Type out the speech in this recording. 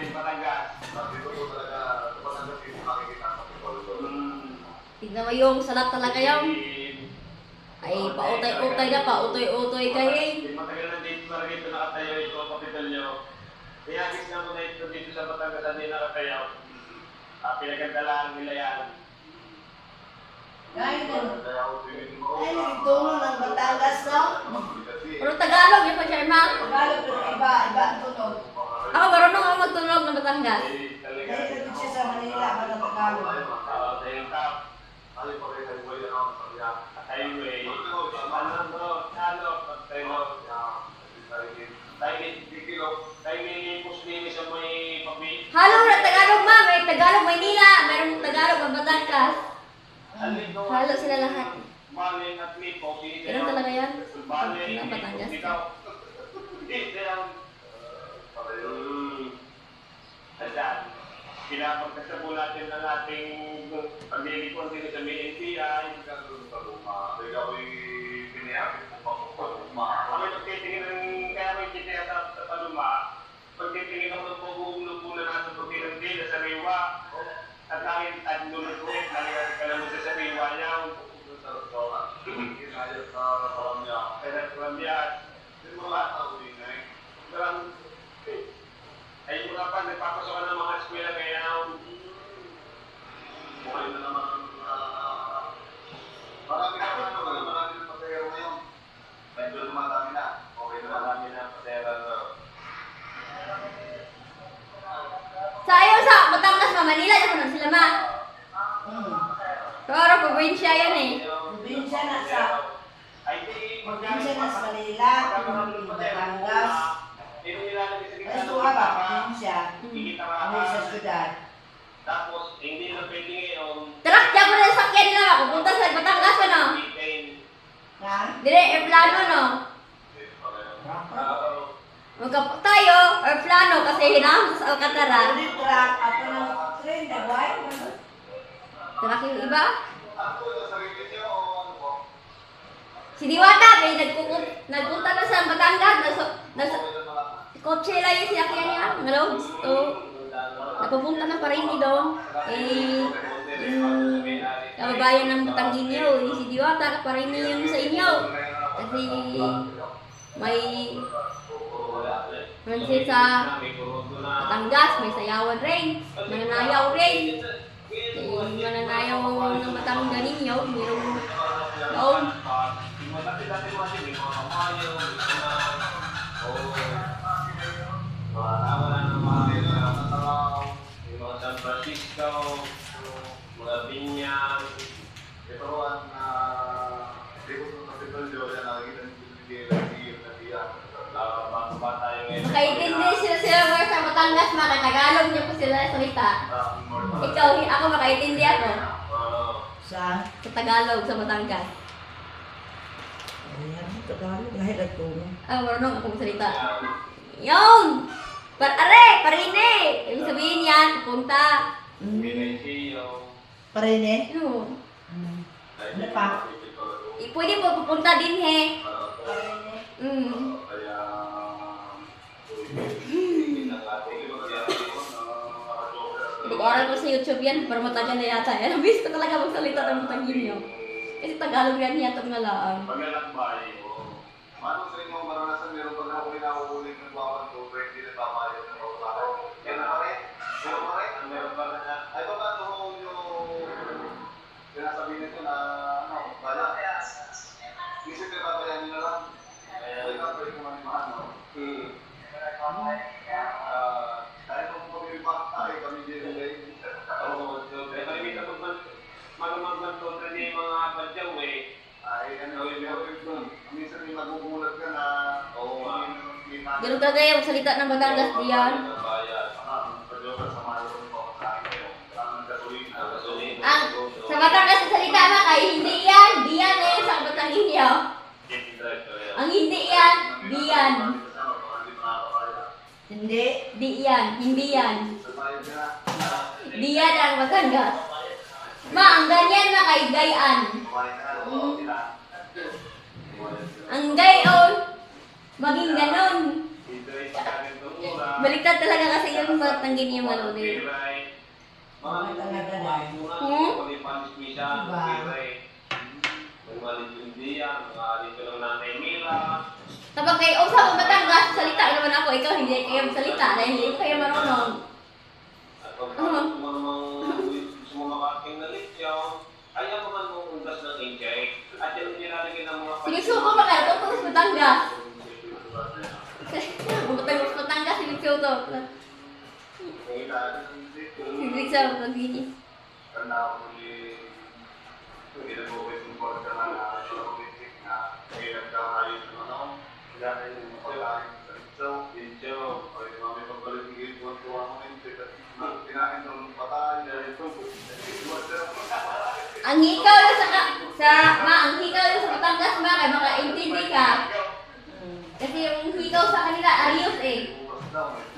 Team Batangas. Dito po talaga, Batangas dito makikita ang pagkakalo. Hmm. Tignan mo yung salat talaga yung. Ay, pautay-utay na, pautoy-utoy kayo eh. Matagal na dito na rin ito nakatayo ito, kapital nyo. Iyagis na mo na ito dito sa Batangas na din nakatayo. Ah, pinagandalahan nila yan. Kaya ako tingin mo, Ay, ng Batangas, no? Puro Tagalog, yung pa Sharma. Tagalog pero iba, iba tunog. Ako, magtunog ng Batangas. Dahil nandun siya sa Manila, pagbi. Halo na Tagalog, ma. May Tagalog, Maynila. Mayroong Tagalog, ang Batangas. Halo sila lahat. Ganun talaga yan? Ang Batangas. Hindi. Ayan. Pinapagkasabo natin ang ating paglilipon din sa may NPI. Kami pagtitingin ng kaya may kitaya sa paluma, pagtitingin ako ng pag-uulupunan natin pagtitingin din sa riwa, at langit at ulit, langit at kalamu sa riwa niya, kaya nagpambiyan, parang, ay mga pa, nagpapasok ka ng mga eskwela kaya, marami na patera na. Sa ayaw sa Batangas, ma. Manila, yung nang sila, ma. Hmm. Pero probinsya yan eh. Probinsya na sa Probinsya na sa Manila, Batangas. Ay, ito nga ba, probinsya. Ano sa syudad. Tapos, hindi na pwede ngayon. Tara, diyan ko na sakyan nila. Pupunta sa Batangas, ano? Ha? Dire, airplano, no? Magka tayo, airplano, kasi hinahon sa Alcatara. Ulit truck, ako ng train, dagway. Tara yung iba. Si Diwata, may nagkukup, nagpunta na sa Batangas, nasa, nasa, kotse lang yung sinakyan niya, ngalaw, gusto. Napupunta na pa rin ni doon. Eh, yung kababayan ng Batanginyo, eh, si Diwata, pa rin yung sa inyo. Kasi, may, Mansin sa Batangas, may sayawan rin, mananayaw rin. Eh, mananayaw Binyang, bago ba tayo ngayon? Makaintindi sila sila mga sa Batangas, mga niyo po sila salita. Ikaw, ako makaintindi ako. Sa? sa Tagalog, sa Batangas. Ayan, Tagalog, lahit at tungo. Ah, marunong ako magsalita. Yun! Par are, parine! Ibig sabihin yan, pupunta. Binaisiyo. Parene? Ano? Hmm. Ano pa? Eh, pwede po pupunta din he. Parene. Mm. Nag-oral ko sa YouTube yan, para matagal na yata. Yan, nabis ko talaga magsalita ng Batanginyo. Kasi Tagalog yan yata ng laang. Paglalakbay, Manong sa inyong maranasan, meron pa na ako inahuhuli ng bawat ko, pwede na tamayos ng pagkakay. Yan na rin. Meron pa rin. meron pa na Ay, baka ano yung sinasabi nito na, ano, bala. Isip na babayan nyo na lang. Ay, ka, pwede ko manimaan, no? Hmm. Ah, Dahil kung kami pa, ay kami din nila Oo, so, eh, malimit ako man, marunong magkontra ni mga badyaw eh. Ay, ano, yung meron doon. Minsan may magugulat ka na, Oo, nga. hindi na- Ganun talaga yung salita ng Batangas diyan. Ang. Ang sa Batangas ang salita na kay hindi yan, diyan eh sa Batanginyo. Ang hindi yan, diyan. Hindi. Di yan, hindi yan. Diyan ang Batangas. Ma, ang ganyan na kay gayan. Ang gayon, maging ganon. Baliktad talaga kasi yung matanggi niya maluli. Mga talaga na. Hmm? Tapos kay o sa Batangas, salita naman ako, ikaw hindi kayo salita dahil hindi kayo marunong. Sinisuko pa kaya Batangas. Batangas, Batangas, sinisuko. Hindi sa Batangas. Karena ako ni hindi na po itong porta na na politik na may nagkakaayos ng ano, kaya yung pagkain sa ito, video, o yung mga ito, Ang hikaw yung sa, sa, ma, ang hikaw yung sa Batangas, ma, kaya makaintindi ka. Kasi yung hikaw sa kanila, ayos eh. development.